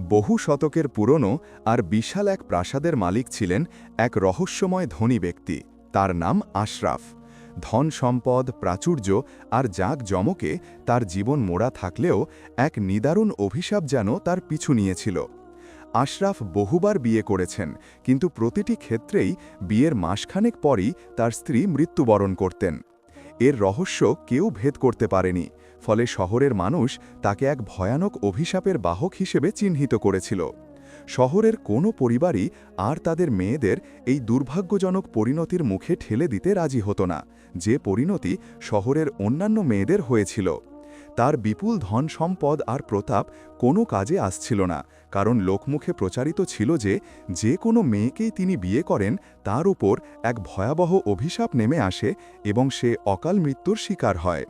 বহু শতকের পুরনো আর বিশাল এক প্রাসাদের মালিক ছিলেন এক রহস্যময় ধনী ব্যক্তি। তার নাম আশরাফ। ধন সম্পদ, প্রাচুর্য আর জাঁক জমকে তার জীবন মোড়া থাকলেও এক নিদারুণ অভিশাপ যেন তার পিছু নিয়েছিল। আশরাফ বহুবার বিয়ে করেছেন, কিন্তু প্রতিটি ক্ষেত্রেই বিয়ের মাসখানেক পরই তার স্ত্রী মৃত্যুবরণ করতেন। এর রহস্য কেউ ভেদ করতে পারেনি। ফলে শহরের মানুষ তাকে এক ভয়ানক অভিশাপের বাহক হিসেবে চিহ্নিত করেছিল। শহরের কোনো পরিবারই আর তাদের মেয়েদের এই দুর্ভাগ্যজনক পরিণতির মুখে ঠেলে দিতে রাজি হতো না, যে পরিণতি শহরের অন্যান্য মেয়েদের হয়েছিল। তার বিপুল ধন সম্পদ আর প্রতাপ কোনো কাজে আসছিল না, কারণ লোকমুখে প্রচারিত ছিল যে যে কোনো মেয়েকেই তিনি বিয়ে করেন, তার উপর এক ভয়াবহ অভিশাপ নেমে আসে এবং সে অকাল মৃত্যুর শিকার হয়।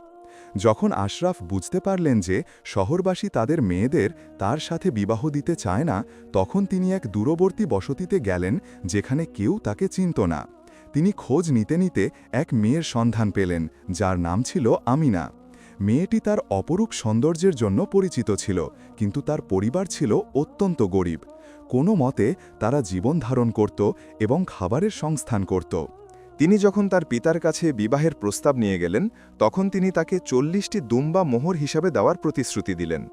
যখন আশরাফ বুঝতে পারলেন যে শহরবাসী তাদের মেয়েদের তার সাথে বিবাহ দিতে চায় না, তখন তিনি এক দূরবর্তী বসতিতে গেলেন যেখানে কেউ তাকে চিনত না। তিনি খোঁজ নিতে নিতে এক মেয়ের সন্ধান পেলেন, যার নাম ছিল আমিনা। মেয়েটি তার অপরূপ সৌন্দর্যের জন্য পরিচিত ছিল, কিন্তু তার পরিবার ছিল অত্যন্ত গরিব। কোনো মতে তারা জীবন ধারণ করত এবং খাবারের সংস্থান করত। তিনি যখন তার পিতার কাছে বিবাহের প্রস্তাব নিয়ে গেলেন, তখন তিনি তাকে চল্লিশটি দুম্বা মোহর হিসাবে দেওয়ার প্রতিশ্রুতি দিলেন।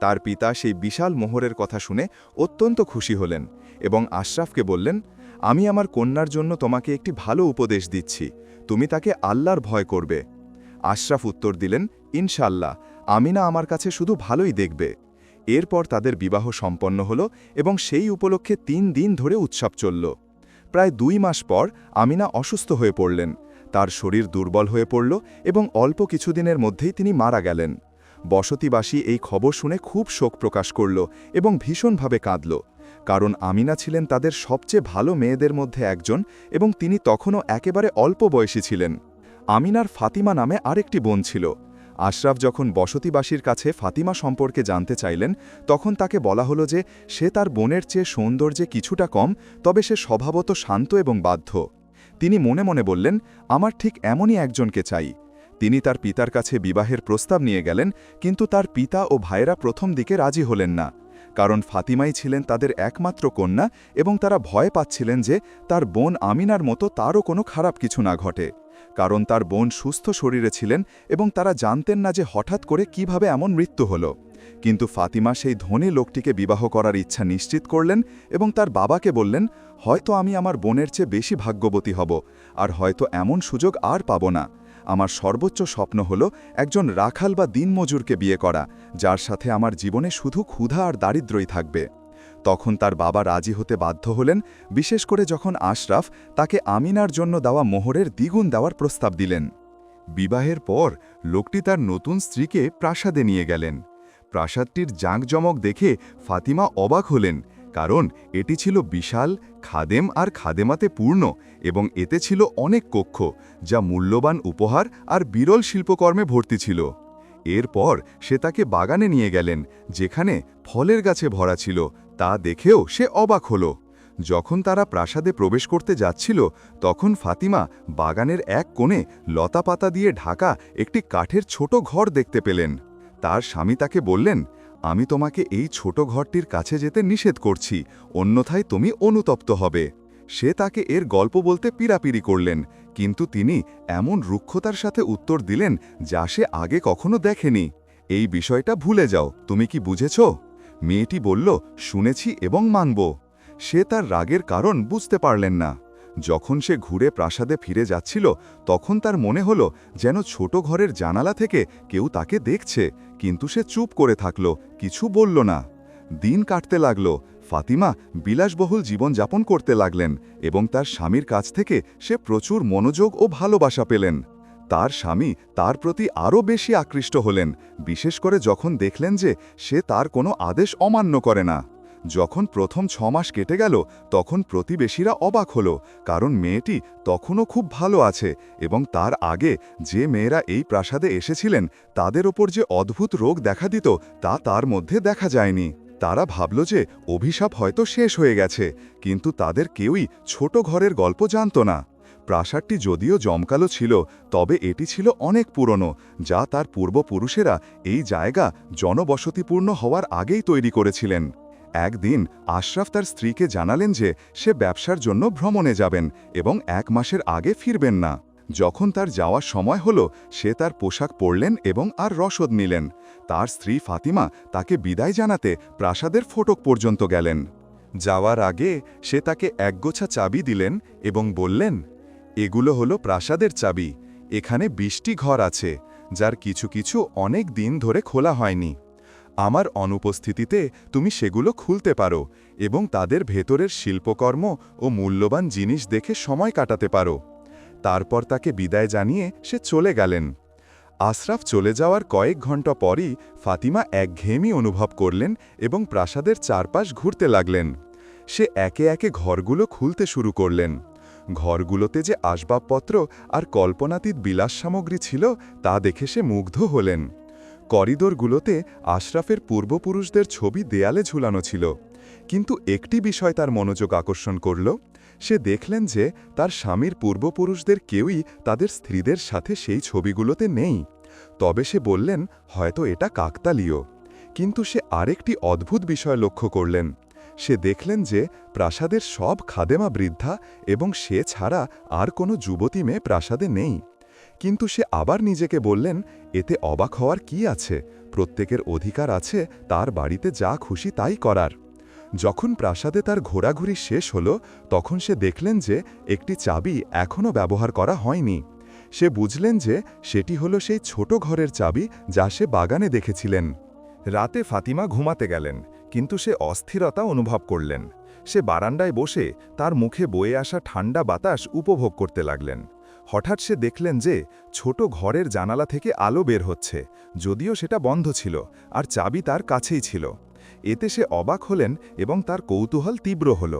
তার পিতা সেই বিশাল মোহরের কথা শুনে অত্যন্ত খুশি হলেন এবং আশরাফকে বললেন, আমি আমার কন্যার জন্য তোমাকে একটি ভালো উপদেশ দিচ্ছি, তুমি তাকে আল্লাহর ভয় করবে। আশরাফ উত্তর দিলেন ইনশাল্লাহ আমিনা আমার কাছে শুধু ভালোই দেখবে। এরপর তাদের বিবাহ সম্পন্ন হল এবং সেই উপলক্ষে তিন দিন ধরে উৎসব চলল। প্রায় দুই মাস পর আমিনা অসুস্থ হয়ে পড়লেন। তার শরীর দুর্বল হয়ে পড়ল এবং অল্প কিছুদিনের মধ্যেই তিনি মারা গেলেন। বসতিবাসী এই খবর শুনে খুব শোক প্রকাশ করল এবং ভীষণভাবে কাঁদল। কারণ আমিনা ছিলেন তাদের সবচেয়ে ভালো মেয়েদের মধ্যে একজন এবং তিনি তখনও একেবারে অল্প বয়সী ছিলেন। আমিনার ফাতিমা নামে আরেকটি বোন ছিল। আশরাফ যখন বসতিবাসীর কাছে ফাতিমা সম্পর্কে জানতে চাইলেন, তখন তাকে বলা হলো যে সে তার বোনের চেয়ে সৌন্দর্যে কিছুটা কম, তবে সে স্বভাবত শান্ত এবং বাধ্য। তিনি মনে মনে বললেন, আমার ঠিক এমনই একজনকে চাই। তিনি তার পিতার কাছে বিবাহের প্রস্তাব নিয়ে গেলেন, কিন্তু তার পিতা ও ভাইয়েরা প্রথম দিকে রাজি হলেন না। কারণ ফাতিমাই ছিলেন তাদের একমাত্র কন্যা এবং তারা ভয় পাচ্ছিলেন যে তার বোন আমিনার মতো তারও কোনো খারাপ কিছু না ঘটে। কারণ তার বোন সুস্থ শরীরে ছিলেন এবং তারা জানতেন না যে হঠাৎ করে কীভাবে এমন মৃত্যু হল। কিন্তু ফাতিমা সেই ধনী লোকটিকে বিবাহ করার ইচ্ছা নিশ্চিত করলেন এবং তার বাবাকে বললেন, হয়তো আমি আমার বোনের চেয়ে বেশি ভাগ্যবতী হব, আর হয়তো এমন সুযোগ আর পাব না। আমার সর্বোচ্চ স্বপ্ন হল একজন রাখাল বা দিনমজুরকে বিয়ে করা, যার সাথে আমার জীবনে শুধু ক্ষুধা আর দারিদ্রই থাকবে। তখন তার বাবা রাজি হতে বাধ্য হলেন, বিশেষ করে যখন আশরাফ তাকে আমিনার জন্য দেওয়া মোহরের দ্বিগুণ দেওয়ার প্রস্তাব দিলেন। বিবাহের পর লোকটি তার নতুন স্ত্রীকে প্রাসাদে নিয়ে গেলেন। প্রাসাদটির জাঁকজমক দেখে ফাতিমা অবাক হলেন, কারণ এটি ছিল বিশাল, খাদেম আর খাদেমাতে পূর্ণ এবং এতে ছিল অনেক কক্ষ, যা মূল্যবান উপহার আর বিরল শিল্পকর্মে ভর্তি ছিল। এরপর সে তাকে বাগানে নিয়ে গেলেন, যেখানে ফলের গাছে ভরা ছিল তা দেখেও সে অবাক হল। যখন তারা প্রাসাদে প্রবেশ করতে যাচ্ছিল, তখন ফাতিমা বাগানের এক কোণে লতাপাতা দিয়ে ঢাকা একটি কাঠের ছোট ঘর দেখতে পেলেন। তার স্বামী তাকে বললেন, আমি তোমাকে এই ছোট ঘরটির কাছে যেতে নিষেধ করছি, অন্যথায় তুমি অনুতপ্ত হবে। সে তাকে এর গল্প বলতে পিরাপিরি করলেন, কিন্তু তিনি এমন রুক্ষতার সাথে উত্তর দিলেন যা সে আগে কখনো দেখেনি। এই বিষয়টা ভুলে যাও, তুমি কি বুঝেছ? মেয়েটি বলল, শুনেছি এবং মানব। সে তার রাগের কারণ বুঝতে পারলেন না। যখন সে ঘুরে প্রাসাদে ফিরে যাচ্ছিল, তখন তার মনে হল যেন ছোট ঘরের জানালা থেকে কেউ তাকে দেখছে, কিন্তু সে চুপ করে থাকল, কিছু বলল না। দিন কাটতে লাগল, ফাতিমা বিলাসবহুল জীবনযাপন করতে লাগলেন এবং তার স্বামীর কাছ থেকে সে প্রচুর মনোযোগ ও ভালোবাসা পেলেন। তার স্বামী তার প্রতি আরও বেশি আকৃষ্ট হলেন, বিশেষ করে যখন দেখলেন যে সে তার কোনো আদেশ অমান্য করে না। যখন প্রথম ছ মাস কেটে গেল, তখন প্রতিবেশীরা অবাক হল, কারণ মেয়েটি তখনও খুব ভালো আছে এবং তার আগে যে মেয়েরা এই প্রাসাদে এসেছিলেন, তাদের ওপর যে অদ্ভুত রোগ দেখা দিত তা তার মধ্যে দেখা যায়নি। তারা ভাবল যে অভিশাপ হয়তো শেষ হয়ে গেছে, কিন্তু তাদের কেউই ছোট ঘরের গল্প জানত না। প্রাসাদটি যদিও জমকালো ছিল, তবে এটি ছিল অনেক পুরনো, যা তার পূর্বপুরুষেরা এই জায়গা জনবসতিপূর্ণ হওয়ার আগেই তৈরি করেছিলেন। একদিন আশরাফ তার স্ত্রীকে জানালেন যে সে ব্যবসার জন্য ভ্রমণে যাবেন এবং এক মাসের আগে ফিরবেন না। যখন তার যাওয়ার সময় হলো, সে তার পোশাক পরলেন এবং আর রসদ নিলেন। তার স্ত্রী ফাতিমা তাকে বিদায় জানাতে প্রাসাদের ফটক পর্যন্ত গেলেন। যাওয়ার আগে সে তাকে একগোছা চাবি দিলেন এবং বললেন এগুলো হলো প্রাসাদের চাবি। এখানে বিশটি ঘর আছে, যার কিছু কিছু অনেক দিন ধরে খোলা হয়নি। আমার অনুপস্থিতিতে তুমি সেগুলো খুলতে পারো এবং তাদের ভেতরের শিল্পকর্ম ও মূল্যবান জিনিস দেখে সময় কাটাতে পারো। তারপর তাকে বিদায় জানিয়ে সে চলে গেলেন। আশরাফ চলে যাওয়ার কয়েক ঘণ্টা পরই ফাতিমা একঘেয়েমি অনুভব করলেন এবং প্রাসাদের চারপাশ ঘুরতে লাগলেন। সে একে একে ঘরগুলো খুলতে শুরু করলেন। ঘরগুলোতে যে আসবাবপত্র আর কল্পনাতীত বিলাস সামগ্রী ছিল তা দেখে সে মুগ্ধ হলেন। করিডোরগুলোতে আশরাফের পূর্বপুরুষদের ছবি দেয়ালে ঝুলানো ছিল। কিন্তু একটি বিষয় তার মনোযোগ আকর্ষণ করল। সে দেখলেন যে তার স্বামীর পূর্বপুরুষদের কেউই তাদের স্ত্রীদের সাথে সেই ছবিগুলোতে নেই। তবে সে বললেন, হয়তো এটা কাকতালীয়। কিন্তু সে আরেকটি অদ্ভুত বিষয় লক্ষ্য করলেন। সে দেখলেন যে প্রাসাদের সব খাদেমা বৃদ্ধা এবং সে ছাড়া আর কোনো যুবতী মেয়ে প্রাসাদে নেই। কিন্তু সে আবার নিজেকে বললেন, এতে অবাক হওয়ার কি আছে? প্রত্যেকের অধিকার আছে, তার বাড়িতে যা খুশি তাই করার। যখন প্রাসাদে তার ঘোরাঘুরি শেষ হল, তখন সে দেখলেন যে একটি চাবি এখনও ব্যবহার করা হয়নি। সে বুঝলেন যে সেটি হলো সেই ছোট ঘরের চাবি যা সে বাগানে দেখেছিলেন। রাতে ফাতিমা ঘুমাতে গেলেন। কিন্তু সে অস্থিরতা অনুভব করলেন। সে বারান্দায় বসে তার মুখে বয়ে আসা ঠান্ডা বাতাস উপভোগ করতে লাগলেন। হঠাৎ সে দেখলেন যে ছোট ঘরের জানালা থেকে আলো বের হচ্ছে, যদিও সেটা বন্ধ ছিল আর চাবি তার কাছেই ছিল। এতে সে অবাক হলেন এবং তার কৌতূহল তীব্র হল।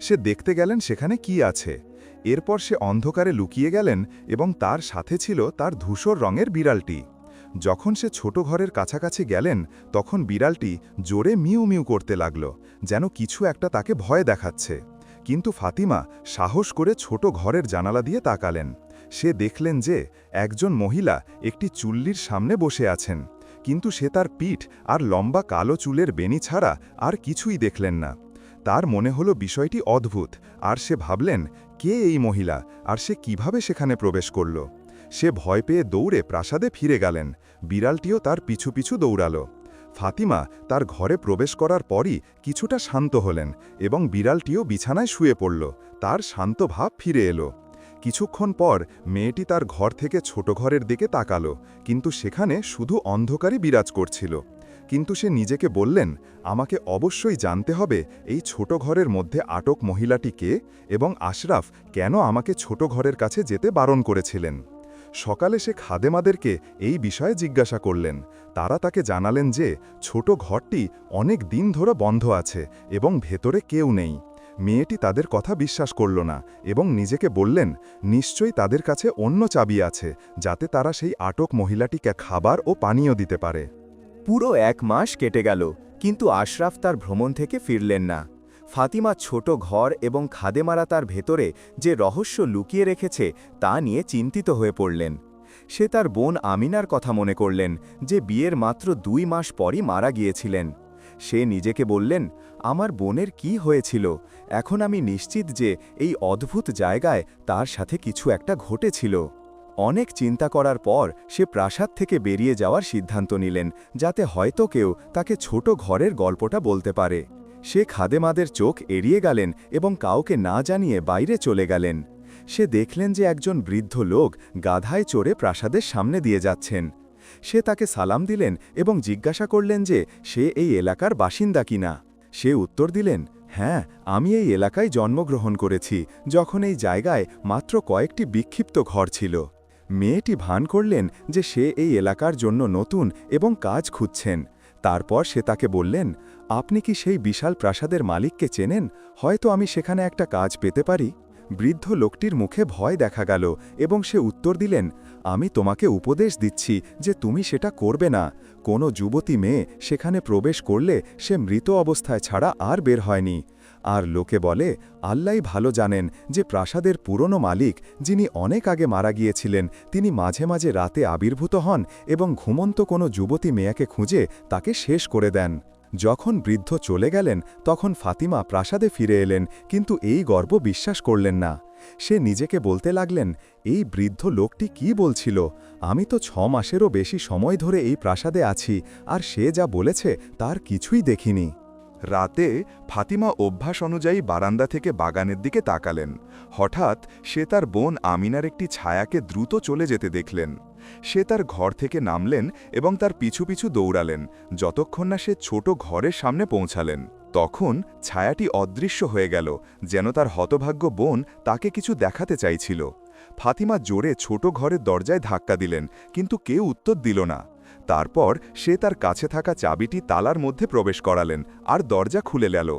সে দেখতে গেলেন সেখানে কি আছে। এরপর সে অন্ধকারে লুকিয়ে গেলেন এবং তার সাথে ছিল তার ধূসর রঙের বিড়ালটি। যখন সে ছোট ঘরের কাছাকাছি গেলেন, তখন বিড়ালটি জোরে মিউ মিউ করতে লাগল, যেন কিছু একটা তাকে ভয় দেখাচ্ছে। কিন্তু ফাতিমা সাহস করে ছোট ঘরের জানালা দিয়ে তাকালেন। সে দেখলেন যে একজন মহিলা একটি চুল্লির সামনে বসে আছেন, কিন্তু সে তার পিঠ আর লম্বা কালো চুলের বেনি ছাড়া আর কিছুই দেখলেন না। তার মনে হলো বিষয়টি অদ্ভুত, আর সে ভাবলেন, কে এই মহিলা? আর সে কীভাবে সেখানে প্রবেশ করল? সে ভয় পেয়ে দৌড়ে প্রাসাদে ফিরে গেলেন বিড়ালটিও তার পিছু পিছু দৌড়াল। ফাতিমা তার ঘরে প্রবেশ করার পরই কিছুটা শান্ত হলেন এবং বিড়ালটিও বিছানায় শুয়ে পড়ল। তার শান্ত ভাব ফিরে এলো। কিছুক্ষণ পর মেয়েটি তার ঘর থেকে ছোট ঘরের দিকে তাকালো, কিন্তু সেখানে শুধু অন্ধকারই বিরাজ করছিল। কিন্তু সে নিজেকে বললেন, আমাকে অবশ্যই জানতে হবে এই ছোট ঘরের মধ্যে আটক মহিলাটি কে এবং আশরাফ কেন আমাকে ছোট ঘরের কাছে যেতে বারণ করেছিলেন? সকালে সে খাদেমাদেরকে এই বিষয়ে জিজ্ঞাসা করলেন। তারা তাকে জানালেন যে, ছোট ঘরটি অনেক দিন ধরে বন্ধ আছে এবং ভেতরে কেউ নেই। মেয়েটি তাদের কথা বিশ্বাস করল না এবং নিজেকে বললেন, নিশ্চয়ই তাদের কাছে অন্য চাবি আছে, যাতে তারা সেই আটক মহিলাটিকে খাবার ও পানীয় দিতে পারে। পুরো এক মাস কেটে গেল, কিন্তু আশরাফ তার ভ্রমণ থেকে ফিরলেন না। ফাতিমা ছোট ঘর এবং খাদেমারা তার ভেতরে যে রহস্য লুকিয়ে রেখেছে তা নিয়ে চিন্তিত হয়ে পড়লেন। সে তার বোন আমিনার কথা মনে করলেন, যে বিয়ের মাত্র দুই মাস পরই মারা গিয়েছিলেন। সে নিজেকে বললেন, আমার বোনের কি হয়েছিল? এখন আমি নিশ্চিত যে এই অদ্ভুত জায়গায় তার সাথে কিছু একটা ঘটেছিল। অনেক চিন্তা করার পর সে প্রাসাদ থেকে বেরিয়ে যাওয়ার সিদ্ধান্ত নিলেন, যাতে হয়তো কেউ তাকে ছোট ঘরের গল্পটা বলতে পারে। সে খাদেমাদের চোখ এড়িয়ে গেলেন এবং কাউকে না জানিয়ে বাইরে চলে গেলেন। সে দেখলেন যে একজন বৃদ্ধ লোক গাধায় চড়ে প্রাসাদের সামনে দিয়ে যাচ্ছেন। সে তাকে সালাম দিলেন এবং জিজ্ঞাসা করলেন যে, সে এই এলাকার বাসিন্দা কিনা সে উত্তর দিলেন হ্যাঁ আমি এই এলাকায় জন্মগ্রহণ করেছি, যখন এই জায়গায় মাত্র কয়েকটি বিক্ষিপ্ত ঘর ছিল। মেয়েটি ভান করলেন যে সে এই এলাকার জন্য নতুন এবং কাজ খুঁজছেন। তারপর সে তাকে বললেন আপনি কি সেই বিশাল প্রাসাদের মালিককে চেনেন? হয়তো আমি সেখানে একটা কাজ পেতে পারি। বৃদ্ধ লোকটির মুখে ভয় দেখা গেল এবং সে উত্তর দিলেন, আমি তোমাকে উপদেশ দিচ্ছি যে তুমি সেটা করবে না। কোনো যুবতী মেয়ে সেখানে প্রবেশ করলে সে মৃত অবস্থায় ছাড়া আর বের হয়নি। আর লোকে বলে আল্লাই ভালো জানেন যে প্রাসাদের পুরনো মালিক, যিনি অনেক আগে মারা গিয়েছিলেন, তিনি মাঝে মাঝে রাতে আবির্ভূত হন এবং ঘুমন্ত কোনো যুবতী মেয়াকে খুঁজে তাকে শেষ করে দেন। যখন বৃদ্ধ চলে গেলেন, তখন ফাতিমা প্রাসাদে ফিরে এলেন, কিন্তু এই গর্ব বিশ্বাস করলেন না। সে নিজেকে বলতে লাগলেন, এই বৃদ্ধ লোকটি কি বলছিল? আমি তো ছ মাসেরও বেশি সময় ধরে এই প্রাসাদে আছি, আর সে যা বলেছে তার কিছুই দেখিনি। রাতে ফাতিমা অভ্যাস অনুযায়ী বারান্দা থেকে বাগানের দিকে তাকালেন। হঠাৎ সে তার বোন আমিনার একটি ছায়াকে দ্রুত চলে যেতে দেখলেন। সে তার ঘর থেকে নামলেন এবং তার পিছু পিছু দৌড়ালেন, যতক্ষণ না সে ছোট ঘরের সামনে পৌঁছালেন। তখন ছায়াটি অদৃশ্য হয়ে গেল, যেন তার হতভাগ্য বোন তাকে কিছু দেখাতে চাইছিল। ফাতিমা জোরে ছোট ঘরের দরজায় ধাক্কা দিলেন, কিন্তু কেউ উত্তর দিল না। তারপর সে তার কাছে থাকা চাবিটি তালার মধ্যে প্রবেশ করালেন আর দরজা খুলে গেল।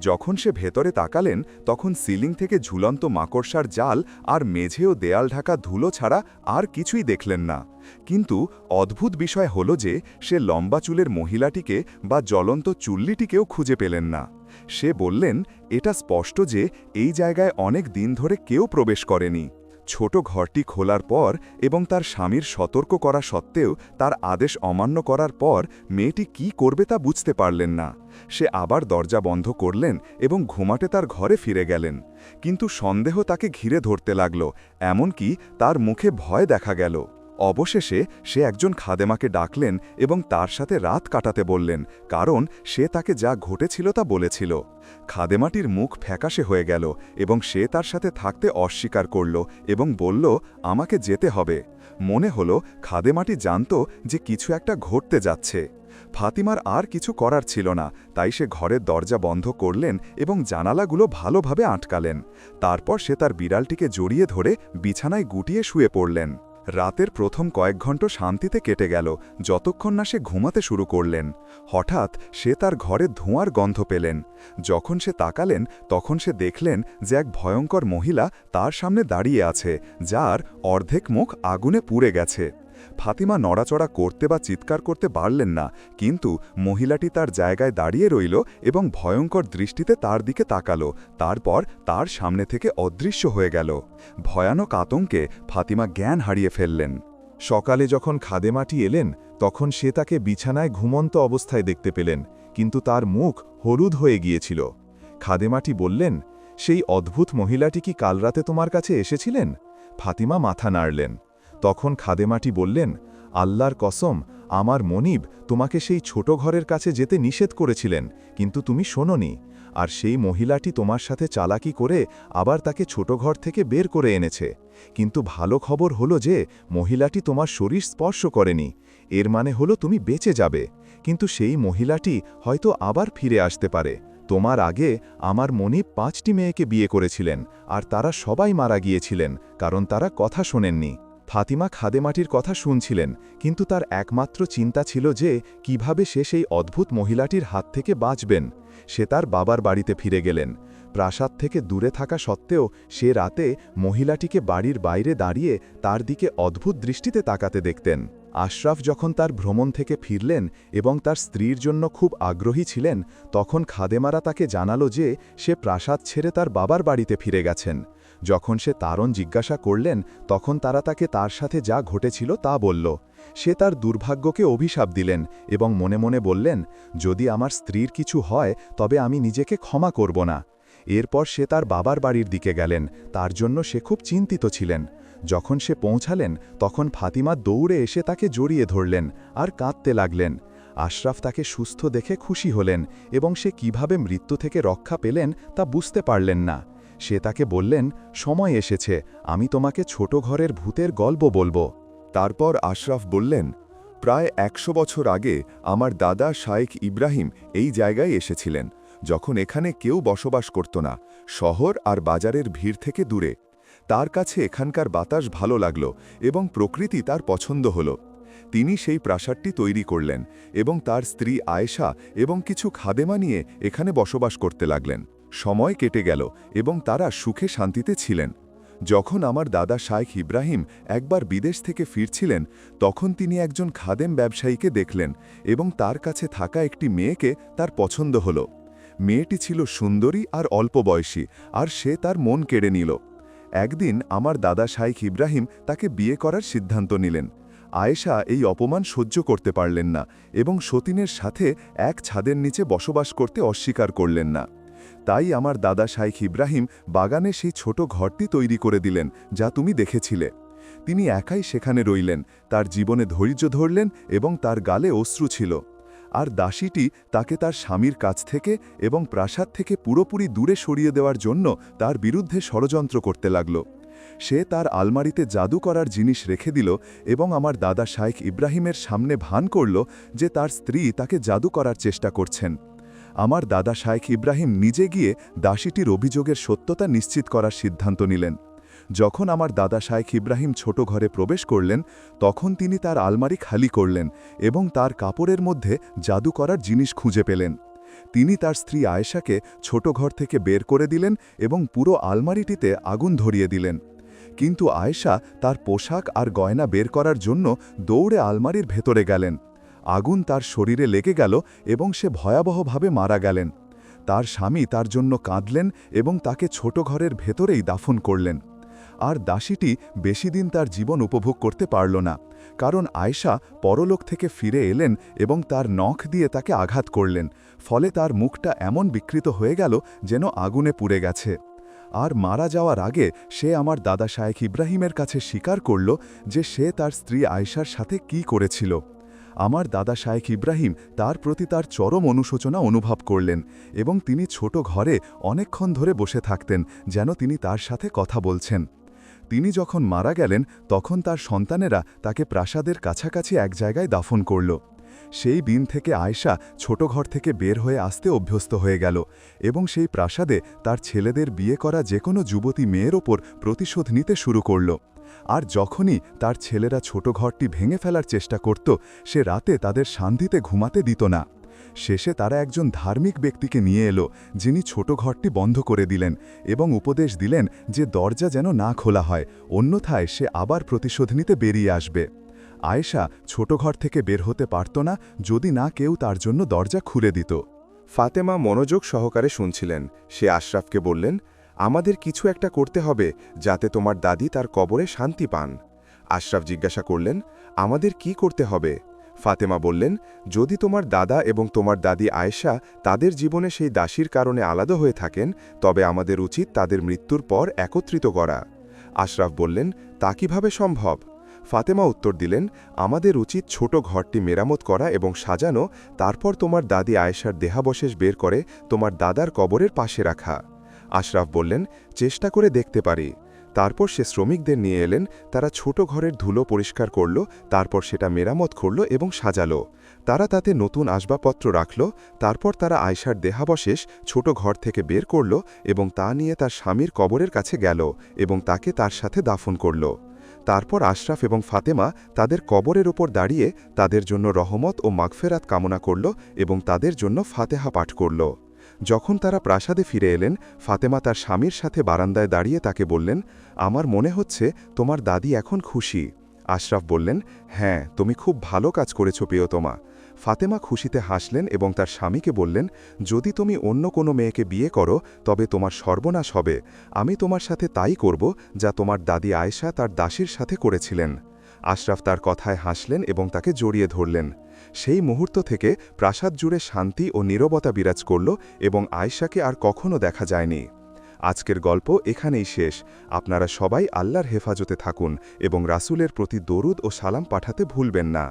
যখন সে ভেতরে তাকালেন, তখন সিলিং থেকে ঝুলন্ত মাকড়সার জাল আর মেঝে ও দেয়াল ঢাকা ধুলো ছাড়া আর কিছুই দেখলেন না। কিন্তু অদ্ভুত বিষয় হল যে, সে লম্বা চুলের মহিলাটিকে বা জ্বলন্ত চুল্লিটিকেও খুঁজে পেলেন না। সে বললেন, এটা স্পষ্ট যে, এই জায়গায় অনেক দিন ধরে কেউ প্রবেশ করেনি। ছোট ঘরটি খোলার পর এবং তার স্বামীর সতর্ক করা সত্ত্বেও তার আদেশ অমান্য করার পর মেয়েটি কি করবে তা বুঝতে পারলেন না। সে আবার দরজা বন্ধ করলেন এবং ঘুমাটে তার ঘরে ফিরে গেলেন। কিন্তু সন্দেহ তাকে ঘিরে ধরতে লাগল, এমনকি তার মুখে ভয় দেখা গেল। অবশেষে সে একজন খাদেমাকে ডাকলেন এবং তার সাথে রাত কাটাতে বললেন, কারণ সে তাকে যা ঘটেছিল তা বলেছিল। খাদেমাটির মুখ ফ্যাকাশে হয়ে গেল এবং সে তার সাথে থাকতে অস্বীকার করল এবং বলল, আমাকে যেতে হবে। মনে হল খাদেমাটি জানত যে কিছু একটা ঘটতে যাচ্ছে। ফাতিমার আর কিছু করার ছিল না, তাই সে ঘরের দরজা বন্ধ করলেন এবং জানালাগুলো ভালোভাবে আটকালেন। তারপর সে তার বিড়ালটিকে জড়িয়ে ধরে বিছানায় গুটিয়ে শুয়ে পড়লেন। রাতের প্রথম কয়েক ঘণ্টা শান্তিতে কেটে গেল, যতক্ষণ না সে ঘুমাতে শুরু করলেন। হঠাৎ সে তার ঘরে ধোঁয়ার গন্ধ পেলেন। যখন সে তাকালেন, তখন সে দেখলেন যে এক ভয়ঙ্কর মহিলা তার সামনে দাঁড়িয়ে আছে, যার অর্ধেক মুখ আগুনে পুড়ে গেছে। ফাতিমা নড়াচড়া করতে বা চিৎকার করতে পারলেন না, কিন্তু মহিলাটি তার জায়গায় দাঁড়িয়ে রইল এবং ভয়ঙ্কর দৃষ্টিতে তার দিকে তাকালো। তারপর তার সামনে থেকে অদৃশ্য হয়ে গেল। ভয়ানক আতঙ্কে ফাতিমা জ্ঞান হারিয়ে ফেললেন। সকালে যখন খাদেমাটি এলেন, তখন সে তাকে বিছানায় ঘুমন্ত অবস্থায় দেখতে পেলেন, কিন্তু তার মুখ হলুদ হয়ে গিয়েছিল। খাদেমাটি বললেন, সেই অদ্ভুত মহিলাটি কি কাল রাতে তোমার কাছে এসেছিলেন? ফাতিমা মাথা নাড়লেন। তখন খাদেমাটি বললেন, আল্লাহর কসম, আমার মনিব তোমাকে সেই ছোট ঘরের কাছে যেতে নিষেধ করেছিলেন, কিন্তু তুমি শোনোনি। আর সেই মহিলাটি তোমার সাথে চালাকি করে আবার তাকে ছোট ঘর থেকে বের করে এনেছে। কিন্তু ভালো খবর হলো যে, মহিলাটি তোমার শরীর স্পর্শ করেনি। এর মানে হলো তুমি বেঁচে যাবে। কিন্তু সেই মহিলাটি হয়তো আবার ফিরে আসতে পারে। তোমার আগে আমার মনিব পাঁচটি মেয়েকে বিয়ে করেছিলেন, আর তারা সবাই মারা গিয়েছিলেন, কারণ তারা কথা শোনেননি। ফাতিমা খাদেমাটির কথা শুনছিলেন, কিন্তু তার একমাত্র চিন্তা ছিল যে কীভাবে সে সেই অদ্ভুত মহিলাটির হাত থেকে বাঁচবেন। সে তার বাবার বাড়িতে ফিরে গেলেন। প্রাসাদ থেকে দূরে থাকা সত্ত্বেও সে রাতে মহিলাটিকে বাড়ির বাইরে দাঁড়িয়ে তার দিকে অদ্ভুত দৃষ্টিতে তাকাতে দেখতেন। আশরাফ যখন তার ভ্রমণ থেকে ফিরলেন এবং তার স্ত্রীর জন্য খুব আগ্রহী ছিলেন, তখন খাদেমারা তাকে জানালো যে সে প্রাসাদ ছেড়ে তার বাবার বাড়িতে ফিরে গেছেন। যখন সে তারণ জিজ্ঞাসা করলেন, তখন তারা তাকে তার সাথে যা ঘটেছিল তা বলল। সে তার দুর্ভাগ্যকে অভিশাপ দিলেন এবং মনে মনে বললেন, যদি আমার স্ত্রীর কিছু হয়, তবে আমি নিজেকে ক্ষমা করব না। এরপর সে তার বাবার বাড়ির দিকে গেলেন, তার জন্য সে খুব চিন্তিত ছিলেন। যখন সে পৌঁছালেন, তখন ফাতিমা দৌড়ে এসে তাকে জড়িয়ে ধরলেন আর কাঁদতে লাগলেন। আশরাফ তাকে সুস্থ দেখে খুশি হলেন এবং সে কীভাবে মৃত্যু থেকে রক্ষা পেলেন তা বুঝতে পারলেন না। সে তাকে বললেন, সময় এসেছে, আমি তোমাকে ছোট ঘরের ভূতের গল্প বলব। তারপর আশরাফ বললেন, প্রায় একশো বছর আগে আমার দাদা শাইখ ইব্রাহিম এই জায়গায় এসেছিলেন, যখন এখানে কেউ বসবাস করত না, শহর আর বাজারের ভিড় থেকে দূরে। তার কাছে এখানকার বাতাস ভালো লাগল এবং প্রকৃতি তার পছন্দ হল। তিনি সেই প্রাসাদটি তৈরি করলেন এবং তার স্ত্রী আয়েশা এবং কিছু খাদেমা নিয়ে এখানে বসবাস করতে লাগলেন। সময় কেটে গেল এবং তারা সুখে শান্তিতে ছিলেন। যখন আমার দাদা শায়েখ ইব্রাহিম একবার বিদেশ থেকে ফিরছিলেন, তখন তিনি একজন খাদেম ব্যবসায়ীকে দেখলেন এবং তার কাছে থাকা একটি মেয়েকে তার পছন্দ হল। মেয়েটি ছিল সুন্দরী আর অল্প বয়সী আর সে তার মন কেড়ে নিল। একদিন আমার দাদা শাইখ ইব্রাহিম তাকে বিয়ে করার সিদ্ধান্ত নিলেন। আয়েশা এই অপমান সহ্য করতে পারলেন না এবং সতীনের সাথে এক ছাদের নিচে বসবাস করতে অস্বীকার করলেন না। তাই আমার দাদা শাইখ ইব্রাহিম বাগানে সেই ছোট ঘরটি তৈরি করে দিলেন, যা তুমি দেখেছিলে। তিনি একাই সেখানে রইলেন, তার জীবনে ধৈর্য ধরলেন এবং তার গালে অশ্রু ছিল। আর দাসীটি তাকে তার স্বামীর কাছ থেকে এবং প্রাসাদ থেকে পুরোপুরি দূরে সরিয়ে দেওয়ার জন্য তার বিরুদ্ধে ষড়যন্ত্র করতে লাগল। সে তার আলমারিতে জাদু করার জিনিস রেখে দিল এবং আমার দাদা শাইখ ইব্রাহিমের সামনে ভান করল যে তার স্ত্রী তাকে জাদু করার চেষ্টা করছেন। আমার দাদা শাইখ ইব্রাহিম নিজে গিয়ে দাসীটির অভিযোগের সত্যতা নিশ্চিত করার সিদ্ধান্ত নিলেন। যখন আমার দাদা শাইখ ইব্রাহিম ছোট ঘরে প্রবেশ করলেন, তখন তিনি তার আলমারি খালি করলেন এবং তার কাপড়ের মধ্যে জাদু করার জিনিস খুঁজে পেলেন। তিনি তার স্ত্রী আয়েশাকে ছোট ঘর থেকে বের করে দিলেন এবং পুরো আলমারিটিতে আগুন ধরিয়ে দিলেন। কিন্তু আয়েশা তার পোশাক আর গয়না বের করার জন্য দৌড়ে আলমারির ভেতরে গেলেন। আগুন তার শরীরে লেগে গেল এবং সে ভয়াবহভাবে মারা গেলেন। তার স্বামী তার জন্য কাঁদলেন এবং তাকে ছোট ঘরের ভেতরেই দাফন করলেন। আর দাসীটি বেশি দিন তার জীবন উপভোগ করতে পারল না, কারণ আয়শা পরলোক থেকে ফিরে এলেন এবং তার নখ দিয়ে তাকে আঘাত করলেন, ফলে তার মুখটা এমন বিকৃত হয়ে গেল যেন আগুনে পুড়ে গেছে। আর মারা যাওয়ার আগে সে আমার দাদা শায়েখ ইব্রাহিমের কাছে স্বীকার করল যে সে তার স্ত্রী আয়শার সাথে কি করেছিল। আমার দাদা শায়েখ ইব্রাহিম তার প্রতি তার চরম অনুশোচনা অনুভব করলেন এবং তিনি ছোট ঘরে অনেকক্ষণ ধরে বসে থাকতেন যেন তিনি তার সাথে কথা বলছেন। তিনি যখন মারা গেলেন, তখন তার সন্তানেরা তাকে প্রাসাদের কাছাকাছি এক জায়গায় দাফন করল। সেই দিন থেকে আয়শা ছোট ঘর থেকে বের হয়ে আসতে অভ্যস্ত হয়ে গেল এবং সেই প্রাসাদে তার ছেলেদের বিয়ে করা যে কোনো যুবতী মেয়ের ওপর প্রতিশোধ নিতে শুরু করল। আর যখনই তার ছেলেরা ছোট ঘরটি ভেঙে ফেলার চেষ্টা করত, সে রাতে তাদের শান্তিতে ঘুমাতে দিত না। শেষে তারা একজন ধার্মিক ব্যক্তিকে নিয়ে এলো, যিনি ছোট ঘরটি বন্ধ করে দিলেন এবং উপদেশ দিলেন যে দরজা যেন না খোলা হয়, অন্যথায় সে আবার প্রতিশোধ নিতে বেরিয়ে আসবে। আয়েশা ছোট ঘর থেকে বের হতে পারত না, যদি না কেউ তার জন্য দরজা খুলে দিত। ফাতেমা মনোযোগ সহকারে শুনছিলেন। সে আশরাফকে বললেন আমাদের কিছু একটা করতে হবে যাতে তোমার দাদি তার কবরে শান্তি পান। আশরাফ জিজ্ঞাসা করলেন, আমাদের কি করতে হবে? ফাতেমা বললেন, যদি তোমার দাদা এবং তোমার দাদি আয়েশা তাদের জীবনে সেই দাসীর কারণে আলাদা হয়ে থাকেন, তবে আমাদের উচিত তাদের মৃত্যুর পর একত্রিত করা। আশরাফ বললেন, তা কীভাবে সম্ভব? ফাতেমা উত্তর দিলেন, আমাদের উচিত ছোট ঘরটি মেরামত করা এবং সাজানো, তারপর তোমার দাদি আয়েশার দেহাবশেষ বের করে তোমার দাদার কবরের পাশে রাখা। আশরাফ বললেন, চেষ্টা করে দেখতে পারি। তারপর সে শ্রমিকদের নিয়ে এলেন, তারা ছোট ঘরের ধুলো পরিষ্কার করল, তারপর সেটা মেরামত করল এবং সাজালো। তারা তাতে নতুন আসবাবপত্র রাখল, তারপর তারা আয়সার দেহাবশেষ ছোট ঘর থেকে বের করল এবং তা নিয়ে তার স্বামীর কবরের কাছে গেল এবং তাকে তার সাথে দাফন করল। তারপর আশরাফ এবং ফাতেমা তাদের কবরের ওপর দাঁড়িয়ে তাদের জন্য রহমত ও মাগফেরাত কামনা করল এবং তাদের জন্য ফাতেহা পাঠ করল। যখন তারা প্রাসাদে ফিরে এলেন, ফাতেমা তার স্বামীর সাথে বারান্দায় দাঁড়িয়ে তাকে বললেন, আমার মনে হচ্ছে তোমার দাদি এখন খুশি। আশরাফ বললেন হ্যাঁ তুমি খুব ভালো কাজ করেছ প্রিয়তমা। ফাতেমা খুশিতে হাসলেন এবং তার স্বামীকে বললেন, যদি তুমি অন্য কোনো মেয়েকে বিয়ে করো, তবে তোমার সর্বনাশ হবে। আমি তোমার সাথে তাই করব যা তোমার দাদি আয়েশা তার দাসীর সাথে করেছিলেন। আশরাফ তার কথায় হাসলেন এবং তাকে জড়িয়ে ধরলেন। সেই মুহূর্ত থেকে প্রাসাদ জুড়ে শান্তি ও নীরবতা বিরাজ করল এবং আয়েশাকে আর কখনও দেখা যায়নি। আজকের গল্প এখানেই শেষ। আপনারা সবাই আল্লাহর হেফাজতে থাকুন এবং রাসুলের প্রতি দরুদ ও সালাম পাঠাতে ভুলবেন না।